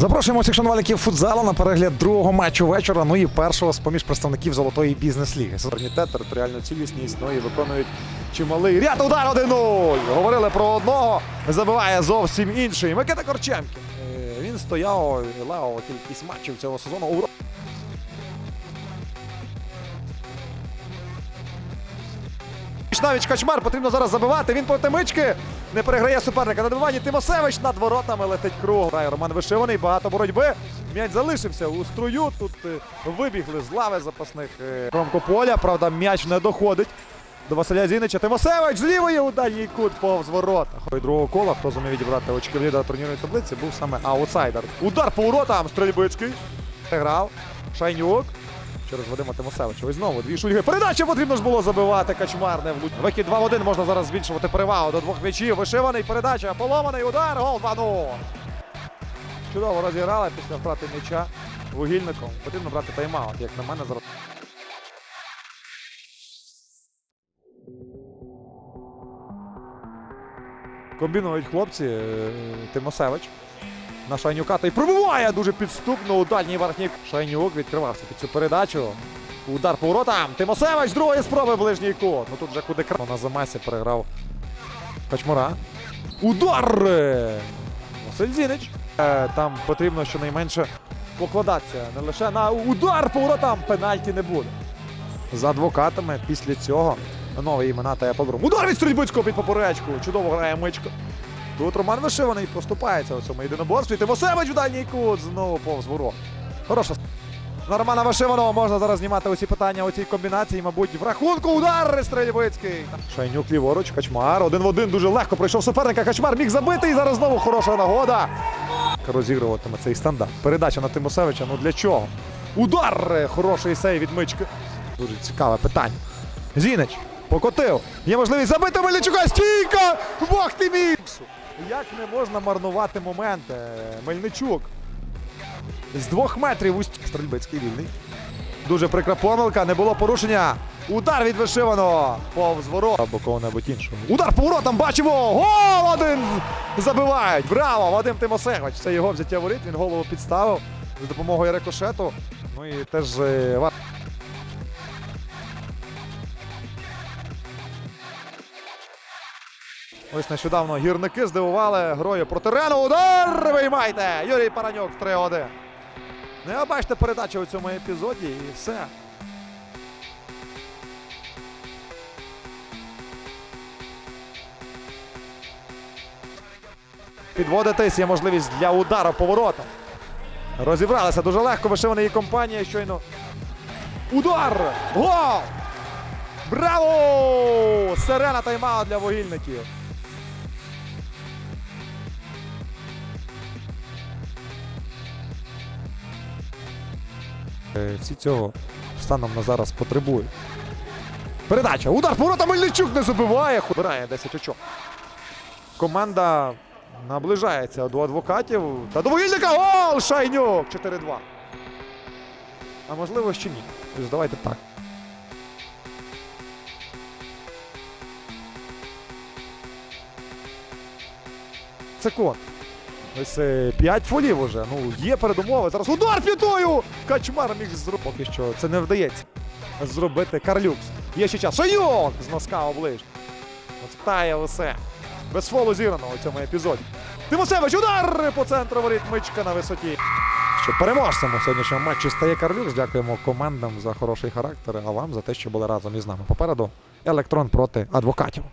Запрошуємо всіх шанувальників футзалу на перегляд другого матчу вечора. Ну і першого з поміж представників золотої бізнес-ліги. Суверенітет, територіальну цілісність, ну і виконують чималий ряд удар 1-0. Говорили про одного, забиває зовсім інший. Микита Корченкін. Е, Він стояв Лео кількість матчів цього сезону. у Навіть Качмар потрібно зараз забивати. Він проти мички не переграє суперника. На добиванні Тимосевич над воротами летить круг. Грає Роман Вишиваний. Багато боротьби. М'яч залишився у струю. Тут е, вибігли з лави запасних е, кромку поля. Правда, м'яч не доходить. До Василя Зінича. Тимосевич з лівої у дальній кут повз ворота. Ходить другого кола, хто зумів відібрати очки в лідера турнірної таблиці, був саме аутсайдер. Удар по воротам. Стрельбицький. Грав. Шайнюк. Через Вадима Тимосевича. Ось знову дві шульги. Передача потрібно ж було забивати. Качмар не влучив. Вихід 2 в 1. Можна зараз збільшувати перевагу до двох м'ячів. Вишиваний передача. Поломаний удар. Гол 2-0. Чудово розіграли після втрати м'яча вугільником. Потрібно брати тайм-аут, як на мене зараз. Комбінують хлопці. е, Тимосевич на Шайнюка й пробиває дуже підступно у дальній верхній. Шайнюк відкривався під цю передачу. Удар по воротам. Тимосевич другої спроби ближній кут. Ну тут вже куди кра... На замасі переграв Качмура. Удар! Василь Зінич. Е, Там потрібно щонайменше покладатися. Не лише на удар по воротам. Пенальті не буде. За адвокатами після цього нові імена та еподром. Удар від Стрільбицького під поперечку. Чудово грає мичко. Тут Роман Вишиваний поступається у цьому єдиноборстві. Тимосевич у дальній кут знову повз ворот. Хороша. На Романа Вишиваного можна зараз знімати усі питання у цій комбінації. Мабуть, в рахунку удар Стрельбицький. Шайнюк ліворуч, Качмар. Один в один дуже легко пройшов суперника. Качмар міг забити і зараз знову хороша нагода. Розігруватиме цей стандарт. Передача на Тимосевича. Ну для чого? Удар! Хороший сейв від мички. Дуже цікаве питання. Зінич покотив. Є можливість забити Мельничука. Стійка! Бог ти мій! Як не можна марнувати моменти? Мельничук. З двох метрів у ст- Стрельбицький вільний. Дуже прикра помилка, не було порушення. Удар від вишиваного. Повз ворот. Або кого-небудь іншого. Удар по воротам бачимо. Гол один! Забивають. Браво! Вадим Тимосевич. Це його взяття воріт. Він голову підставив за допомогою рикошету. Ну і теж Ось нещодавно гірники здивували грою проти Рену. Удар! Виймайте! Юрій Паранюк 3-1. Ну, я бачите передачу у цьому епізоді і все. Підводитись є можливість для удару по воротам. Розібралися дуже легко. Вишивана її компанія щойно. Удар! Гол! Браво! Сирена тайм-аут для вугільників. Всі цього станом на зараз потребують. Передача. Удар поворота Мельничук не забиває. Вибирає 10 очок. Команда наближається до адвокатів. Та до вугільника гол! Шайнюк! 4-2. А можливо, ще ні. Давайте так. Секунд. Ось е, 5 фолів уже. Ну, є передумови. Зараз удар п'ятою! Качмар міг зробити. Поки що це не вдається зробити Карлюкс. Є ще час. Шайок з носка оближ. Оцптає усе. Без фолу зіграно у цьому епізоді. Тимосевич, удар по центру воріт мичка на висоті. Що переможцем у сьогоднішньому матчі стає Карлюкс. Дякуємо командам за хороший характер, а вам за те, що були разом із нами. Попереду електрон проти адвокатів.